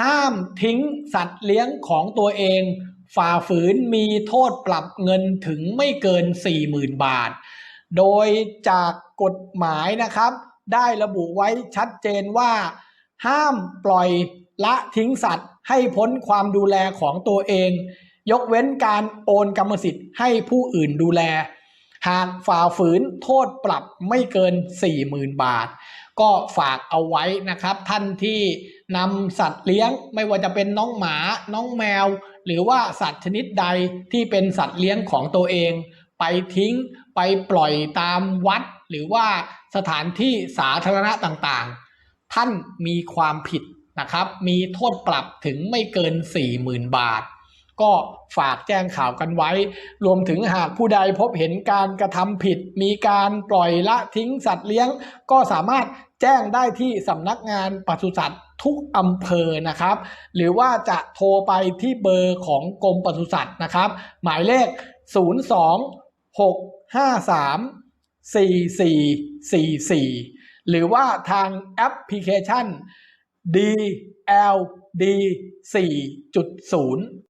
ห้ามทิ้งสัตว์เลี้ยงของตัวเอง ฝ่าฝืนมีโทษปรับเงินถึงไม่เกิน 40,000 บาท โดยจากกฎหมายนะครับ ได้ระบุไว้ชัดเจนว่า ห้ามปล่อยละทิ้งสัตว์ให้พ้นความดูแลของตัวเอง ยกเว้นการโอนกรรมสิทธิ์ให้ผู้อื่นดูแล หากฝ่าฝืนโทษปรับไม่เกิน 40,000 บาท ก็ฝากเอาไว้นะครับ ท่านที่นำสัตว์เลี้ยงไม่ว่าจะเป็นน้องหมา น้องแมว หรือว่าสัตว์ชนิดใดที่เป็นสัตว์เลี้ยงของตัวเอง ไปทิ้งไปปล่อยตามวัด หรือว่าสถานที่สาธารณะต่างๆ ท่านมีความผิดนะครับ มีโทษปรับถึงไม่เกิน 40,000 บาท ก็ ฝากแจ้งข่าวกันไว้ รวมถึงหากผู้ใดพบเห็นการกระทำผิด มีการปล่อยละทิ้งสัตว์เลี้ยง ก็สามารถแจ้งได้ที่สำนักงานปศุสัตว์ทุกอำเภอนะครับ หรือว่าจะโทรไปที่เบอร์ของกรมปศุสัตว์นะครับ หมายเลข 02-653-4444 หรือว่าทางแอปพลิเคชัน DLD 4.0